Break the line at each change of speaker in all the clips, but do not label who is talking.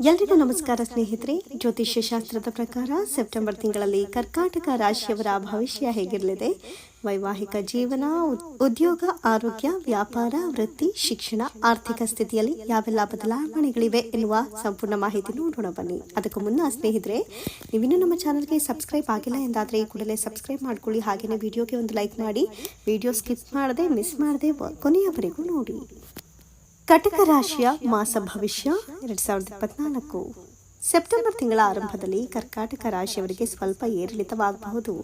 ಎಲ್ರಿಗೂ ನಮಸ್ಕಾರ ಸ್ನೇಹಿತರೆ. ಜ್ಯೋತಿಷ್ಯ ಶಾಸ್ತ್ರದ ಪ್ರಕಾರ ಸೆಪ್ಟೆಂಬರ್ ತಿಂಗಳಲ್ಲಿ ಕರ್ಕಾಟಕ ರಾಶಿಯವರ ಭವಿಷ್ಯ ಹೇಗಿರಲಿದೆ? ವೈವಾಹಿಕ ಜೀವನ, ಉದ್ಯೋಗ, ಆರೋಗ್ಯ, ವ್ಯಾಪಾರ, ವೃತ್ತಿ, ಶಿಕ್ಷಣ, ಆರ್ಥಿಕ ಸ್ಥಿತಿಯಲ್ಲಿ ಯಾವೆಲ್ಲ ಬದಲಾವಣೆಗಳಿವೆ ಎನ್ನುವ ಸಂಪೂರ್ಣ ಮಾಹಿತಿ ನೋಡೋಣ ಬನ್ನಿ. ಅದಕ್ಕೂ ಮುನ್ನ ಸ್ನೇಹಿತರೆ, ನೀವಿನ್ನೂ ನಮ್ಮ ಚಾನಲ್ಗೆ ಸಬ್ಸ್ಕ್ರೈಬ್ ಆಗಿಲ್ಲ ಎಂದಾದರೆ ಈ ಕೂಡಲೇ ಸಬ್ಸ್ಕ್ರೈಬ್ ಮಾಡ್ಕೊಳ್ಳಿ. ಹಾಗೆಯೇ ವಿಡಿಯೋಗೆ ಒಂದು ಲೈಕ್ ಮಾಡಿ. ವಿಡಿಯೋ ಸ್ಕಿಪ್ ಮಾಡದೆ, ಮಿಸ್ ಮಾಡದೆ ಕೊನೆಯವರೆಗೂ ನೋಡಿ. ಕಟಕ ರಾಶಿಯ ಮಾಸ ಭವಿಷ್ಯ ಎರಡ್ ಸಾವಿರದ ಇಪ್ಪತ್ನಾಲ್ಕು. ಸೆಪ್ಟೆಂಬರ್ ತಿಂಗಳ ಆರಂಭದಲ್ಲಿ ಕರ್ಕಾಟಕ ರಾಶಿಯವರಿಗೆ ಸ್ವಲ್ಪ ಏರಿಳಿತವಾಗಬಹುದು.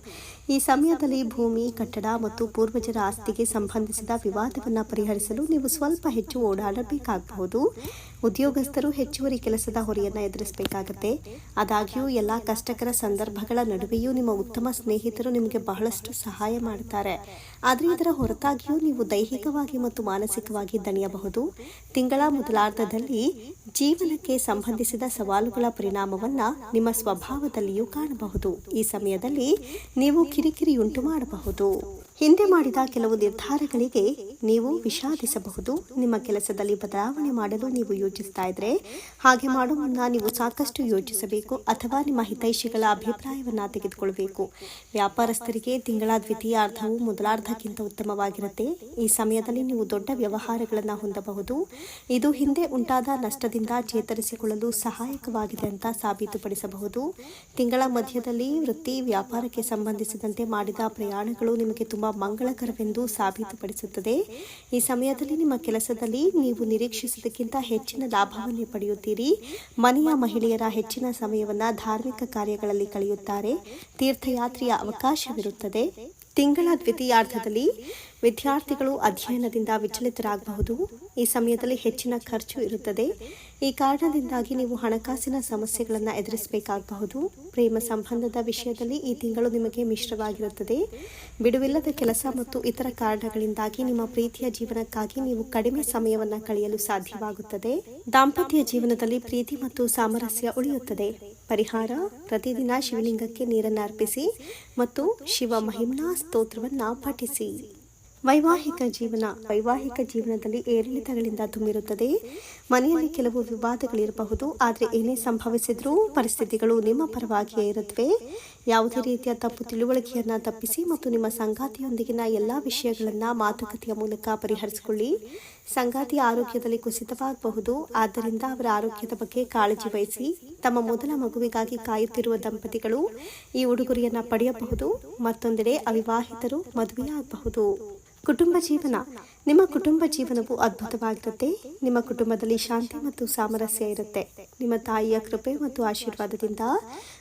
ಈ ಸಮಯದಲ್ಲಿ ಭೂಮಿ, ಕಟ್ಟಡ ಮತ್ತು ಪೂರ್ವಜರ ಆಸ್ತಿಗೆ ಸಂಬಂಧಿಸಿದ ವಿವಾದವನ್ನು ಪರಿಹರಿಸಲು ನೀವು ಸ್ವಲ್ಪ ಹೆಚ್ಚು ಓಡಾಡಬೇಕಾಗಬಹುದು. ಉದ್ಯೋಗಸ್ಥರು ಹೆಚ್ಚುವರಿ ಕೆಲಸದ ಹೊರೆಯನ್ನು ಎದುರಿಸಬೇಕಾಗತ್ತೆ. ಆದಾಗ್ಯೂ ಎಲ್ಲ ಕಷ್ಟಕರ ಸಂದರ್ಭಗಳ ನಡುವೆಯೂ ನಿಮ್ಮ ಉತ್ತಮ ಸ್ನೇಹಿತರು ನಿಮಗೆ ಬಹಳಷ್ಟು ಸಹಾಯ ಮಾಡುತ್ತಾರೆ ಆದರೆ ಇದರ ಹೊರತಾಗಿಯೂ ನೀವು ದೈಹಿಕವಾಗಿ ಮತ್ತು ಮಾನಸಿಕವಾಗಿ ದಣಿಯಬಹುದು. ತಿಂಗಳ ಮೊದಲಾರ್ಧದಲ್ಲಿ ಜೀವನಕ್ಕೆ ಸಂಬಂಧಿಸಿದ ಸವಾಲುಗಳ ಪರಿಣಾಮವನ್ನ ನಿಮ್ಮ ಸ್ವಭಾವದಲ್ಲಿಯೂ ಕಾಣಬಹುದು. ಈ ಸಮಯದಲ್ಲಿ ನೀವು ಕಿರಿಕಿರಿಯುಂಟು ಮಾಡಬಹುದು. ಹಿಂದೆ ಮಾಡಿದ ಕೆಲವು ನಿರ್ಧಾರಗಳಿಗೆ ನೀವು ವಿಷಾದಿಸಬಹುದು. ನಿಮ್ಮ ಕೆಲಸದಲ್ಲಿ ಬದಲಾವಣೆ ಮಾಡಲು ನೀವು ಯೋಚಿಸ್ತಾ ಇದ್ರೆ ಹಾಗೆ ಮಾಡುವ ಮುನ್ನ ನೀವು ಸಾಕಷ್ಟು ಯೋಚಿಸಬೇಕು ಅಥವಾ ನಿಮ್ಮ ಹಿತೈಷಿಗಳ ಅಭಿಪ್ರಾಯವನ್ನು ತೆಗೆದುಕೊಳ್ಳಬೇಕು ವ್ಯಾಪಾರಸ್ಥರಿಗೆ ತಿಂಗಳ ದ್ವಿತೀಯಾರ್ಧವು ಮೊದಲಾರ್ಧಕ್ಕಿಂತ ಉತ್ತಮವಾಗಿರುತ್ತೆ. ಈ ಸಮಯದಲ್ಲಿ ನೀವು ದೊಡ್ಡ ವ್ಯವಹಾರಗಳನ್ನು ಹೊಂದಬಹುದು. ಇದು ಹಿಂದೆ ಉಂಟಾದ ನಷ್ಟದಿಂದ ಚೇತರಿಸಿಕೊಳ್ಳಲು ಸಹಾಯಕವಾಗಿದೆ ಅಂತ ಸಾಬೀತುಪಡಿಸಬಹುದು. ತಿಂಗಳ ಮಧ್ಯದಲ್ಲಿ ವೃತ್ತಿ ವ್ಯಾಪಾರಕ್ಕೆ ಸಂಬಂಧಿಸಿದಂತೆ ಮಾಡಿದ ಪ್ರಯಾಣಗಳು ನಿಮಗೆ ತುಂಬಾ ಮಂಗಳಕರವೆಂದು ಸಾಬೀತುಪಡಿಸುತ್ತದೆ. ಈ ಸಮಯದಲ್ಲಿ ನಿಮ್ಮ ಕೆಲಸದಲ್ಲಿ ನೀವು ನಿರೀಕ್ಷಿಸುವುದಕ್ಕಿಂತ ಹೆಚ್ಚಿನ ಲಾಭವನ್ನು ಪಡೆಯುತ್ತೀರಿ. ಮನೆಯ ಮಹಿಳೆಯರ ಹೆಚ್ಚಿನ ಸಮಯವನ್ನು ಧಾರ್ಮಿಕ ಕಾರ್ಯಗಳಲ್ಲಿ ಕಳೆಯುತ್ತಾರೆ. ತೀರ್ಥಯಾತ್ರೆಯ ಅವಕಾಶವಿರುತ್ತದೆ. ತಿಂಗಳ ದ್ವಿತೀಯಾರ್ಧದಲ್ಲಿ ವಿದ್ಯಾರ್ಥಿಗಳು ಅಧ್ಯಯನದಿಂದ ವಿಚಲಿತರಾಗಬಹುದು. ಈ ಸಮಯದಲ್ಲಿ ಹೆಚ್ಚಿನ ಖರ್ಚು ಇರುತ್ತದೆ. ಈ ಕಾರಣದಿಂದಾಗಿ ನೀವು ಹಣಕಾಸಿನ ಸಮಸ್ಯೆಗಳನ್ನು ಎದುರಿಸಬೇಕಾಗಬಹುದು. ಪ್ರೇಮ ಸಂಬಂಧದ ವಿಷಯದಲ್ಲಿ ಈ ತಿಂಗಳು ನಿಮಗೆ ಮಿಶ್ರವಾಗಿರುತ್ತದೆ. ಬಿಡುವಿಲ್ಲದ ಕೆಲಸ ಮತ್ತು ಇತರ ಕಾರಣಗಳಿಂದಾಗಿ ನಿಮ್ಮ ಪ್ರೀತಿಯ ಜೀವನಕ್ಕಾಗಿ ನೀವು ಕಡಿಮೆ ಸಮಯವನ್ನು ಕಳೆಯಲು ಸಾಧ್ಯವಾಗುತ್ತದೆ. ದಾಂಪತ್ಯ ಜೀವನದಲ್ಲಿ ಪ್ರೀತಿ ಮತ್ತು ಸಾಮರಸ್ಯ ಉಳಿಯುತ್ತದೆ. ಪರಿಹಾರ, ಪ್ರತಿದಿನ ಶಿವಲಿಂಗಕ್ಕೆ ನೀರನ್ನು ಅರ್ಪಿಸಿ ಮತ್ತು ಶಿವ ಮಹಿಮ್ನಾ ಸ್ತೋತ್ರವನ್ನು ಪಠಿಸಿ. ವೈವಾಹಿಕ ಜೀವನ, ವೈವಾಹಿಕ ಜೀವನದಲ್ಲಿ ಏರಿಳಿತಗಳಿಂದ ತುಂಬಿರುತ್ತದೆ. ಮನೆಯಲ್ಲಿ ಕೆಲವು ವಿವಾದಗಳಿರಬಹುದು. ಆದರೆ ಏನೇ ಸಂಭವಿಸಿದ್ರೂ ಪರಿಸ್ಥಿತಿಗಳು ನಿಮ್ಮ ಪರವಾಗಿಯೇ ಇರುತ್ತವೆ. ಯಾವುದೇ ರೀತಿಯ ತಪ್ಪು ತಿಳುವಳಿಕೆಯನ್ನು ತಪ್ಪಿಸಿ ಮತ್ತು ನಿಮ್ಮ ಸಂಗಾತಿಯೊಂದಿಗಿನ ಎಲ್ಲ ವಿಷಯಗಳನ್ನು ಮಾತುಕತೆಯ ಮೂಲಕ ಪರಿಹರಿಸಿಕೊಳ್ಳಿ. ಸಂಗಾತಿಯ ಆರೋಗ್ಯದಲ್ಲಿ ಕುಸಿತವಾಗಬಹುದು. ಆದ್ದರಿಂದ ಅವರ ಆರೋಗ್ಯದ ಬಗ್ಗೆ ಕಾಳಜಿ ವಹಿಸಿ. ತಮ್ಮ ಮೊದಲ ಮಗುವಿಗಾಗಿ ಕಾಯುತ್ತಿರುವ ದಂಪತಿಗಳು ಈ ಉಡುಗೊರೆಯನ್ನು ಪಡೆಯಬಹುದು. ಮತ್ತೊಂದೆಡೆ ಅವಿವಾಹಿತರು ಮದುವೆಯಾಗಬಹುದು. ಕುಟುಂಬ ಜೀವನ. ನಿಮ್ಮ ಕುಟುಂಬ ಜೀವನವು ಅದ್ಭುತವಾಗಿರುತ್ತೆ. ನಿಮ್ಮ ಕುಟುಂಬದಲ್ಲಿ ಶಾಂತಿ ಮತ್ತು ಸಾಮರಸ್ಯ ಇರುತ್ತೆ. ನಿಮ್ಮ ತಾಯಿಯ ಕೃಪೆ ಮತ್ತು ಆಶೀರ್ವಾದದಿಂದ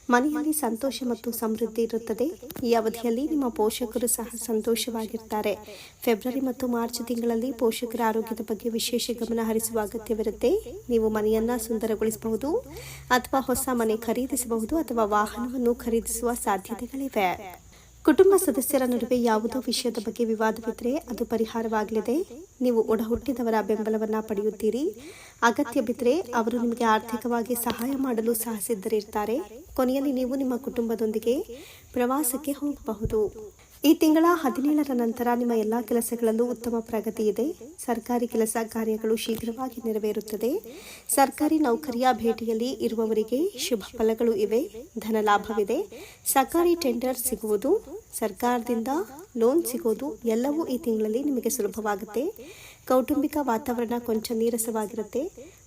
ಮನೆಯಲ್ಲಿ ಸಂತೋಷ ಮತ್ತು ಸಮೃದ್ಧಿ ಇರುತ್ತದೆ. ಈ ಅವಧಿಯಲ್ಲಿ ನಿಮ್ಮ ಪೋಷಕರು ಸಹ ಸಂತೋಷವಾಗಿರ್ತಾರೆ. ಫೆಬ್ರವರಿ ಮತ್ತು ಮಾರ್ಚ್ ತಿಂಗಳಲ್ಲಿ ಪೋಷಕರ ಆರೋಗ್ಯದ ಬಗ್ಗೆ ವಿಶೇಷ ಗಮನ ಹರಿಸುವ ಅಗತ್ಯವಿರುತ್ತೆ. ನೀವು ಮನೆಯನ್ನ ಸುಂದರಗೊಳಿಸಬಹುದು ಅಥವಾ ಹೊಸ ಮನೆ ಖರೀದಿಸಬಹುದು ಅಥವಾ ವಾಹನವನ್ನು ಖರೀದಿಸುವ ಸಾಧ್ಯತೆಗಳಿವೆ. ಕುಟುಂಬ ಸದಸ್ಯರ ನಡುವೆ ಯಾವುದೋ ವಿಷಯದ ಬಗ್ಗೆ ವಿವಾದವಿದ್ದರೆ ಅದು ಪರಿಹಾರವಾಗಲಿದೆ. ನೀವು ಒಡಹುಟ್ಟಿದವರ ಬೆಂಬಲವನ್ನು ಪಡೆಯುತ್ತೀರಿ. ಅಗತ್ಯ ಬಿದ್ದರೆ ಅವರು ನಿಮಗೆ ಆರ್ಥಿಕವಾಗಿ ಸಹಾಯ ಮಾಡಲು ಸಹ ಸಿದ್ಧರಿರ್ತಾರೆ ಕೊನೆಯಲ್ಲಿ ನೀವು ನಿಮ್ಮ ಕುಟುಂಬದೊಂದಿಗೆ ಪ್ರವಾಸಕ್ಕೆ ಹೋಗಬಹುದು. ಈ ತಿಂಗಳ ಹದಿನೇಳರ ನಂತರ ನಿಮ್ಮ ಎಲ್ಲ ಕೆಲಸಗಳಲ್ಲೂ ಉತ್ತಮ ಪ್ರಗತಿ ಇದೆ. ಸರ್ಕಾರಿ ಕೆಲಸ ಕಾರ್ಯಗಳು ಶೀಘ್ರವಾಗಿ ನೆರವೇರುತ್ತದೆ. ಸರ್ಕಾರಿ ನೌಕರಿಯ ಭೇಟಿಯಲ್ಲಿ ಇರುವವರಿಗೆ ಶುಭ ಫಲಗಳು ಇವೆ. ಧನ ಲಾಭವಿದೆ. ಸರ್ಕಾರಿ ಟೆಂಡರ್ ಸಿಗುವುದು. ಸರ್ಕಾರದಿಂದ ಲೋನ್ ಸಿಗೋದು ಎಲ್ಲವೂ ಈ ತಿಂಗಳಲ್ಲಿ ನಿಮಗೆ ಸುಲಭವಾಗುತ್ತೆ. ಕೌಟುಂಬಿಕ ವಾತಾವರಣ ಕೊಂಚ ನೀರಸವಾಗಿರುತ್ತೆ.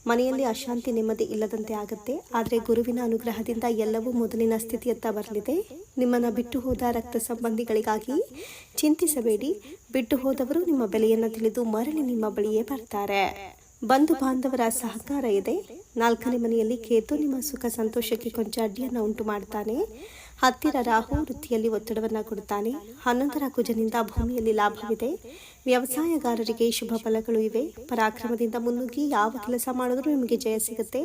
ಮನೆಯಲ್ಲಿ ಅಶಾಂತಿ ನೆಮ್ಮದಿ ಇಲ್ಲದಂತೆ ಆಗುತ್ತೆ. ಆದರೆ ಗುರುವಿನ ಅನುಗ್ರಹದಿಂದ ಎಲ್ಲವೂ ಮೊದಲಿನ ಸ್ಥಿತಿಯತ್ತ ಬರಲಿದೆ. ನಿಮ್ಮನ್ನು ಬಿಟ್ಟು ಹೋದ ರಕ್ತ ಸಂಬಂಧಿಗಳಿಗಾಗಿ ಚಿಂತಿಸಬೇಡಿ. ಬಿಟ್ಟು ಹೋದವರು ನಿಮ್ಮ ಬೆಲೆಯನ್ನು ತಿಳಿದು ಮರಳಿ ನಿಮ್ಮ ಬಳಿಯೇ ಬರ್ತಾರೆ. ಬಂಧು ಬಾಂಧವರ ಸಹಕಾರ ಇದೆ. ನಾಲ್ಕನೇ ಮನೆಯಲ್ಲಿ ಕೇತು ನಿಮ್ಮ ಸುಖ ಸಂತೋಷಕ್ಕೆ ಕೊಂಚ ಅಡ್ಡಿಯನ್ನು ಉಂಟು ಮಾಡ್ತಾನೆ ಹತ್ತಿರ ರಾಹು ವೃತ್ತಿಯಲ್ಲಿ ಒತ್ತಡವನ್ನು ಕೊಡುತ್ತಾನೆ. ಹನ್ನೊಂದರ ಕುಜನಿಂದ ಭೂಮಿಯಲ್ಲಿ ಲಾಭವಿದೆ. ವ್ಯವಸಾಯಗಾರರಿಗೆ ಶುಭ ಫಲಗಳು ಇವೆ. ಪರಾಕ್ರಮದಿಂದ ಮುನ್ನುಗ್ಗಿ ಯಾವ ಕೆಲಸ ಮಾಡಿದರೂ ನಿಮಗೆ ಜಯ ಸಿಗುತ್ತೆ.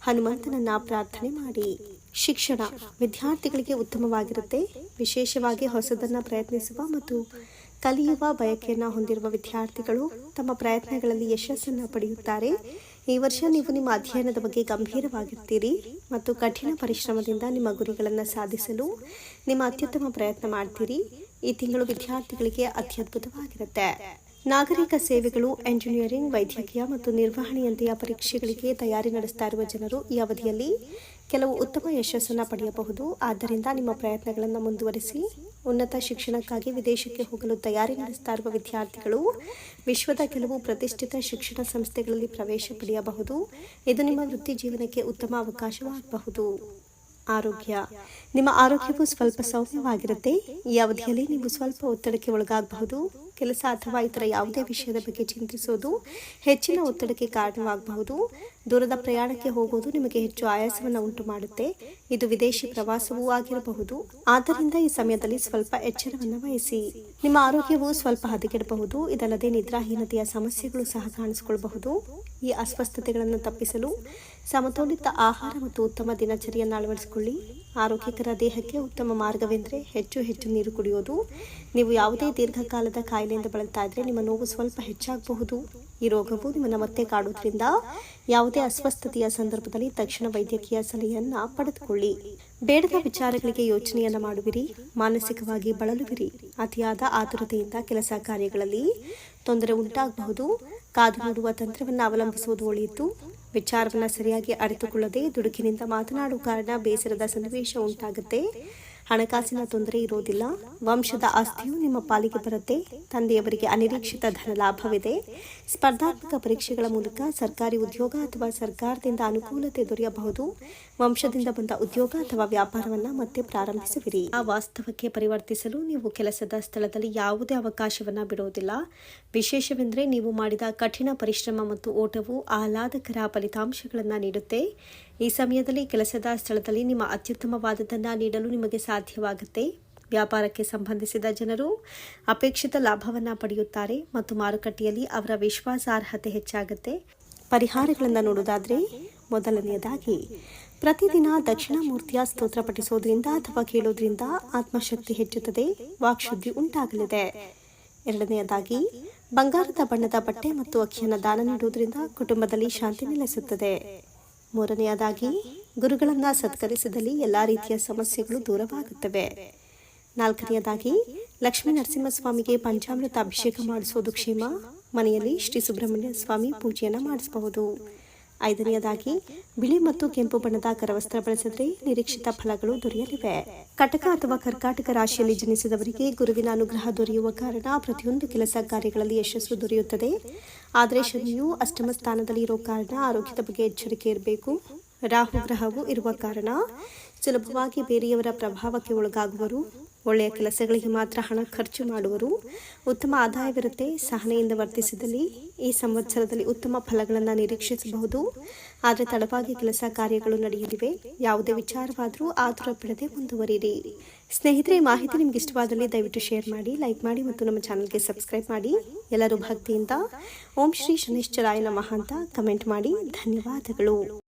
ಹನುಮಂತನನ್ನ ಪ್ರಾರ್ಥನೆ ಮಾಡಿ. ಶಿಕ್ಷಣ ವಿದ್ಯಾರ್ಥಿಗಳಿಗೆ ಉತ್ತಮವಾಗಿರುತ್ತೆ. ವಿಶೇಷವಾಗಿ ಹೊಸದನ್ನು ಪ್ರಯತ್ನಿಸುವ ಮತ್ತು ಕಲಿಯುವ ಬಯಕೆಯನ್ನು ಹೊಂದಿರುವ ವಿದ್ಯಾರ್ಥಿಗಳು ತಮ್ಮ ಪ್ರಯತ್ನಗಳಲ್ಲಿ ಯಶಸ್ಸನ್ನು ಪಡೆಯುತ್ತಾರೆ. ಈ ವರ್ಷ ನೀವು ನಿಮ್ಮ ಅಧ್ಯಯನದ ಬಗ್ಗೆ ಗಂಭೀರವಾಗಿರ್ತೀರಿ ಮತ್ತು ಕಠಿಣ ಪರಿಶ್ರಮದಿಂದ ನಿಮ್ಮ ಗುರಿಗಳನ್ನು ಸಾಧಿಸಲು ನಿಮ್ಮ ಅತ್ಯುತ್ತಮ ಪ್ರಯತ್ನ ಮಾಡ್ತೀರಿ. ಈ ತಿಂಗಳು ವಿದ್ಯಾರ್ಥಿಗಳಿಗೆ ಅತ್ಯದ್ಭುತವಾಗಿರುತ್ತೆ. ನಾಗರಿಕ ಸೇವೆಗಳು, ಎಂಜಿನಿಯರಿಂಗ್, ವೈದ್ಯಕೀಯ ಮತ್ತು ನಿರ್ವಹಣೆಯಂತೆಯ ಪರೀಕ್ಷೆಗಳಿಗೆ ತಯಾರಿ ನಡೆಸ್ತಾ ಇರುವ ಜನರು ಈ ಅವಧಿಯಲ್ಲಿ ಕೆಲವು ಉತ್ತಮ ಯಶಸ್ಸನ್ನು ಪಡೆಯಬಹುದು. ಆದ್ದರಿಂದ ನಿಮ್ಮ ಪ್ರಯತ್ನಗಳನ್ನು ಮುಂದುವರಿಸಿ. ಉನ್ನತ ಶಿಕ್ಷಣಕ್ಕಾಗಿ ವಿದೇಶಕ್ಕೆ ಹೋಗಲು ತಯಾರಿ ನಡೆಸ್ತಾ ಇರುವ ವಿದ್ಯಾರ್ಥಿಗಳು ವಿಶ್ವದ ಕೆಲವು ಪ್ರತಿಷ್ಠಿತ ಶಿಕ್ಷಣ ಸಂಸ್ಥೆಗಳಲ್ಲಿ ಪ್ರವೇಶ ಪಡೆಯಬಹುದು. ಇದು ನಿಮ್ಮ ವೃತ್ತಿ ಜೀವನಕ್ಕೆ ಉತ್ತಮ ಅವಕಾಶವಾಗಬಹುದು. ಆರೋಗ್ಯ. ನಿಮ್ಮ ಆರೋಗ್ಯವು ಸ್ವಲ್ಪ ಸೌಮ್ಯವಾಗಿರುತ್ತೆ. ಈ ಅವಧಿಯಲ್ಲಿ ನೀವು ಸ್ವಲ್ಪ ಒತ್ತಡಕ್ಕೆ ಒಳಗಾಗಬಹುದು. ಕೆಲಸ ಅಥವಾ ಇತರ ಯಾವುದೇ ವಿಷಯದ ಬಗ್ಗೆ ಚಿಂತಿಸುವುದು ಹೆಚ್ಚಿನ ಒತ್ತಡಕ್ಕೆ ಕಾರಣವಾಗಬಹುದು. ದೂರದ ಪ್ರಯಾಣಕ್ಕೆ ಹೋಗುವುದು ನಿಮಗೆ ಹೆಚ್ಚು ಆಯಾಸವನ್ನು ಉಂಟು ಮಾಡುತ್ತೆ ಇದು ವಿದೇಶಿ ಪ್ರವಾಸವೂ ಆಗಿರಬಹುದು. ಆದ್ದರಿಂದ ಈ ಸಮಯದಲ್ಲಿ ಸ್ವಲ್ಪ ಎಚ್ಚರವನ್ನು ವಹಿಸಿ. ನಿಮ್ಮ ಆರೋಗ್ಯವು ಸ್ವಲ್ಪ ಹದಗೆಡಬಹುದು. ಇದಲ್ಲದೆ ನಿದ್ರಾಹೀನತೆಯ ಸಮಸ್ಯೆಗಳು ಸಹ ಕಾಣಿಸಿಕೊಳ್ಳಬಹುದು ಈ ಅಸ್ವಸ್ಥತೆಗಳನ್ನು ತಪ್ಪಿಸಲು ಸಮತೋಲಿತ ಆಹಾರ ಮತ್ತು ಉತ್ತಮ ದಿನಚರಿಯನ್ನು ಅಳವಡಿಸಿಕೊಳ್ಳಿ. ಆರೋಗ್ಯಕರ ದೇಹಕ್ಕೆ ಉತ್ತಮ ಮಾರ್ಗವೆಂದರೆ ಹೆಚ್ಚು ಹೆಚ್ಚು ನೀರು ಕುಡಿಯೋದು. ನೀವು ಯಾವುದೇ ದೀರ್ಘಕಾಲದ ಕಾಯಿಲೆಯಿಂದ ಬಳಲ್ತಾ ಇದ್ರೆ ನಿಮ್ಮ ನೋವು ಸ್ವಲ್ಪ ಹೆಚ್ಚಾಗಬಹುದು. ಈ ರೋಗವು ನಿಮ್ಮನ್ನು ಮತ್ತೆ ಕಾಡುವುದರಿಂದ ಯಾವುದೇ ಅಸ್ವಸ್ಥತೆಯ ಸಂದರ್ಭದಲ್ಲಿ ತಕ್ಷಣ ವೈದ್ಯಕೀಯ ಸಲಹೆಯನ್ನು ಪಡೆದುಕೊಳ್ಳಿ. ಬೇಡದ ವಿಚಾರಗಳಿಗೆ ಯೋಚನೆಯನ್ನು ಮಾಡುವಿರಿ. ಮಾನಸಿಕವಾಗಿ ಬಳಲುವಿರಿ. ಅತಿಯಾದ ಆತುರತೆಯಿಂದ ಕೆಲಸ ಕಾರ್ಯಗಳಲ್ಲಿ ತೊಂದರೆ ಉಂಟಾಗಬಹುದು. ಕಾದು ನೋಡುವ ತಂತ್ರವನ್ನು ಅವಲಂಬಿಸುವುದು ಒಳಿತು ವಿಚಾರವನ್ನು ಸರಿಯಾಗಿ ಅರಿತುಕೊಳ್ಳದೆ ದುಡುಕಿನಿಂದ ಮಾತನಾಡುವ ಕಾರಣ ಬೇಸರದ ಸನ್ನಿವೇಶ ಉಂಟಾಗುತ್ತೆ. ಹಣಕಾಸಿನ ತೊಂದರೆ ಇರೋದಿಲ್ಲ. ವಂಶದ ಆಸ್ತಿಯು ನಿಮ್ಮ ಪಾಲಿಗೆ ಬರುತ್ತೆ. ತಂದೆಯವರಿಗೆ ಅನಿರೀಕ್ಷಿತ ಧನ ಲಾಭವಿದೆ ಸ್ಪರ್ಧಾತ್ಮಕ ಪರೀಕ್ಷೆಗಳ ಮೂಲಕ ಸರ್ಕಾರಿ ಉದ್ಯೋಗ ಅಥವಾ ಸರ್ಕಾರದಿಂದ ಅನುಕೂಲತೆ ದೊರೆಯಬಹುದು. ವಂಶದಿಂದ ಬಂದ ಉದ್ಯೋಗ ಅಥವಾ ವ್ಯಾಪಾರವನ್ನ ಮತ್ತೆ ಪ್ರಾರಂಭಿಸುವಿರಿ. ಆ ವಾಸ್ತವಕ್ಕೆ ಪರಿವರ್ತಿಸಲು ನೀವು ಕೆಲಸದ ಸ್ಥಳದಲ್ಲಿ ಯಾವುದೇ ಅವಕಾಶವನ್ನ ಬಿಡುವುದಿಲ್ಲ. ವಿಶೇಷವೆಂದರೆ ನೀವು ಮಾಡಿದ ಕಠಿಣ ಪರಿಶ್ರಮ ಮತ್ತು ಓಟವು ಆಹ್ಲಾದಕರ ಫಲಿತಾಂಶಗಳನ್ನು ನೀಡುತ್ತೆ. ಈ ಸಮಯದಲ್ಲಿ ಕೆಲಸದ ಸ್ಥಳದಲ್ಲಿ ನಿಮ್ಮ ಅತ್ಯುತ್ತಮವಾದದನ್ನು ನೀಡಲು ನಿಮಗೆ ಸಾಧ್ಯವಾಗುತ್ತೆ. ವ್ಯಾಪಾರಕ್ಕೆ ಸಂಬಂಧಿಸಿದ ಜನರು ಅಪೇಕ್ಷಿತ ಲಾಭವನ್ನು ಪಡೆಯುತ್ತಾರೆ ಮತ್ತು ಮಾರುಕಟ್ಟೆಯಲ್ಲಿ ಅವರ ವಿಶ್ವಾಸಾರ್ಹತೆ ಹೆಚ್ಚಾಗುತ್ತೆ. ಪರಿಹಾರಗಳನ್ನು ನೋಡುವುದಾದರೆ ಮೊದಲನೆಯದಾಗಿ, ಪ್ರತಿದಿನ ದಕ್ಷಿಣಾಮೂರ್ತಿಯ ಸ್ತೋತ್ರ ಪಠಿಸೋದ್ರಿಂದ ಅಥವಾ ಕೇಳೋದ್ರಿಂದ ಆತ್ಮಶಕ್ತಿ ಹೆಚ್ಚುತ್ತದೆ, ವಾಕ್ಶುದ್ಧಿ ಉಂಟಾಗಲಿದೆ. ಎರಡನೆಯದಾಗಿ, ಬಂಗಾರದ ಬಣ್ಣದ ಬಟ್ಟೆ ಮತ್ತು ಅಕ್ಕಿಯನ್ನು ದಾನ ನೀಡುವುದರಿಂದ ಕುಟುಂಬದಲ್ಲಿ ಶಾಂತಿ ನೆಲೆಸುತ್ತದೆ. ಮೂರನೆಯದಾಗಿ, ಗುರುಗಳನ್ನು ಸತ್ಕರಿಸಿದಲ್ಲಿ ಎಲ್ಲ ರೀತಿಯ ಸಮಸ್ಯೆಗಳು ದೂರವಾಗುತ್ತವೆ. ನಾಲ್ಕನೆಯದಾಗಿ, ಲಕ್ಷ್ಮೀ ನರಸಿಂಹಸ್ವಾಮಿಗೆ ಪಂಚಾಮೃತ ಅಭಿಷೇಕ ಮಾಡಿಸೋದು ಕ್ಷೇಮ, ಮನೆಯಲ್ಲಿ ಶ್ರೀ ಸುಬ್ರಹ್ಮಣ್ಯ ಸ್ವಾಮಿ ಪೂಜೆಯನ್ನು ಮಾಡಿಸಬಹುದು. ಐದನೆಯದಾಗಿ, ಬಿಳಿ ಮತ್ತು ಕೆಂಪು ಬಣ್ಣದ ಕರವಸ್ತ್ರ ಬಳಸಿದರೆ ನಿರೀಕ್ಷಿತ ಫಲಗಳು ದೊರೆಯಲಿವೆ. ಕಟಕ ಅಥವಾ ಕರ್ಕಾಟಕ ರಾಶಿಯಲ್ಲಿ ಜನಿಸಿದವರಿಗೆ ಗುರುವಿನ ಅನುಗ್ರಹ ದೊರೆಯುವ ಕಾರಣ ಪ್ರತಿಯೊಂದು ಕೆಲಸ ಕಾರ್ಯಗಳಲ್ಲಿ ಯಶಸ್ಸು ದೊರೆಯುತ್ತದೆ. ಆದರೆ ಶನಿಯು ಅಷ್ಟಮ ಸ್ಥಾನದಲ್ಲಿ ಇರೋ ಕಾರಣ ಆರೋಗ್ಯದ ಬಗ್ಗೆ ಎಚ್ಚರಿಕೆ ಇರಬೇಕು. ರಾಹು ಗ್ರಹವು ಇರುವ ಕಾರಣ ಸುಲಭವಾಗಿ ಬೇರೆಯವರ ಪ್ರಭಾವಕ್ಕೆ ಒಳಗಾಗುವರು. ಒಳ್ಳೆಯ ಕೆಲಸಗಳಿಗೆ ಮಾತ್ರ ಹಣ ಖರ್ಚು ಮಾಡುವರು. ಉತ್ತಮ ಆದಾಯವಿರುತ್ತೆ. ಸಹನೆಯಿಂದ ವರ್ತಿಸಿದಲ್ಲಿ ಈ ಸಂವತ್ಸರದಲ್ಲಿ ಉತ್ತಮ ಫಲಗಳನ್ನು ನಿರೀಕ್ಷಿಸಬಹುದು. ಆದರೆ ತಡವಾಗಿ ಕೆಲಸ ಕಾರ್ಯಗಳು ನಡೆಯಲಿವೆ. ಯಾವುದೇ ವಿಚಾರವಾದರೂ ಆತುರ ಬಿಡದೆ ಮುಂದುವರಿಯಿರಿ. ಸ್ನೇಹಿತರೆ ಮಾಹಿತಿ ನಿಮ್ಗೆ ಇಷ್ಟವಾದಲ್ಲಿ ದಯವಿಟ್ಟು ಶೇರ್ ಮಾಡಿ, ಲೈಕ್ ಮಾಡಿ ಮತ್ತು ನಮ್ಮ ಚಾನಲ್ಗೆ ಸಬ್ಸ್ಕ್ರೈಬ್ ಮಾಡಿ. ಎಲ್ಲರೂ ಭಕ್ತಿಯಿಂದ ಓಂ ಶ್ರೀ ಶನಿಶ್ಚರಾಯ ನಮಃ ಅಂತ ಕಮೆಂಟ್ ಮಾಡಿ. ಧನ್ಯವಾದಗಳು.